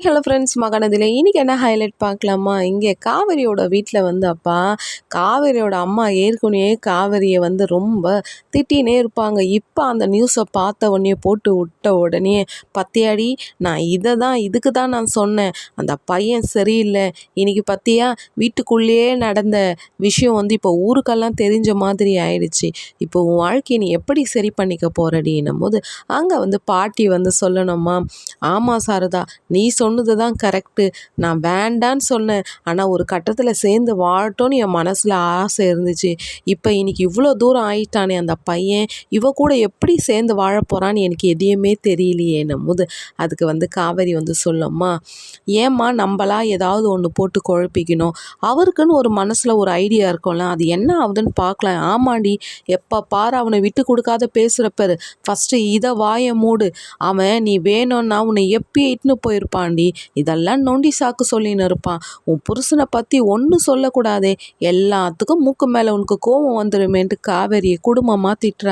Hello friends மகனதில் இன்றைக்கி என்ன highlight பார்க்கலாமா? இங்கே காவேரியோட வீட்டில் வந்து அப்பா காவேரியோட அம்மா ஏற்கனவே காவேரியை வந்து ரொம்ப திட்டினே இருப்பாங்க. இப்போ அந்த நியூஸை பார்த்த உடனே போட்டு விட்ட உடனே பத்தியாடி நான் இதை தான் இதுக்கு தான் நான் சொன்னேன். அந்த பையன் சரியில்லை. இன்றைக்கி பத்தியா வீட்டுக்குள்ளேயே நடந்த விஷயம் வந்து இப்போ ஊருக்கெல்லாம் தெரிஞ்ச மாதிரி ஆயிடுச்சு. இப்போ உன் வாழ்க்கையை நீ எப்படி சரி பண்ணிக்க போகிறடின்னும் போது அங்கே வந்து பாட்டி வந்து சொல்லணுமா ஆமாம் சாரதா நீ சொன்ன சொன்னது தான் கரெக்டு நான் வேண்டான்னு சொன்னேன். ஆனால் ஒரு கட்டத்தில் சேர்ந்து வாழட்டோன்னு என் மனசில் ஆசை இருந்துச்சு. இப்போ இன்னைக்கு இவ்வளோ தூரம் ஆயிட்டானே அந்த பையன். இவ கூட எப்படி சேர்ந்து வாழ போகிறான்னு எனக்கு எதையுமே தெரியலையே நம்முது அதுக்கு வந்து காவேரி வந்து சொல்லம்மா ஏம்மா நம்மளா ஏதாவது ஒன்று போட்டு குழப்பிக்கணும். அவருக்குன்னு ஒரு மனசில் ஒரு ஐடியா இருக்கும்ல. அது என்ன ஆகுதுன்னு பார்க்கலாம் ஆமாண்டி எப்போ பாரு அவனை விட்டு கொடுக்காத பேசுகிறப்பாரு ஃபஸ்ட்டு இதை வாய மூடு. அவன் நீ வேணும்னா உன்னை எப்பி இட்டுன்னு போயிருப்பாண்டி. நோண்டி இதெல்லாம் நொண்டி சாக்கு சொல்லின்னு இருப்பான். உன் புருஷனை பற்றி ஒன்றும் சொல்லக்கூடாதே. எல்லாத்துக்கும் மூக்கு மேலே உனக்கு கோபம் வந்துடுமேன்ட்டு காவேரியை குடும்பமாக திட்டுறான்.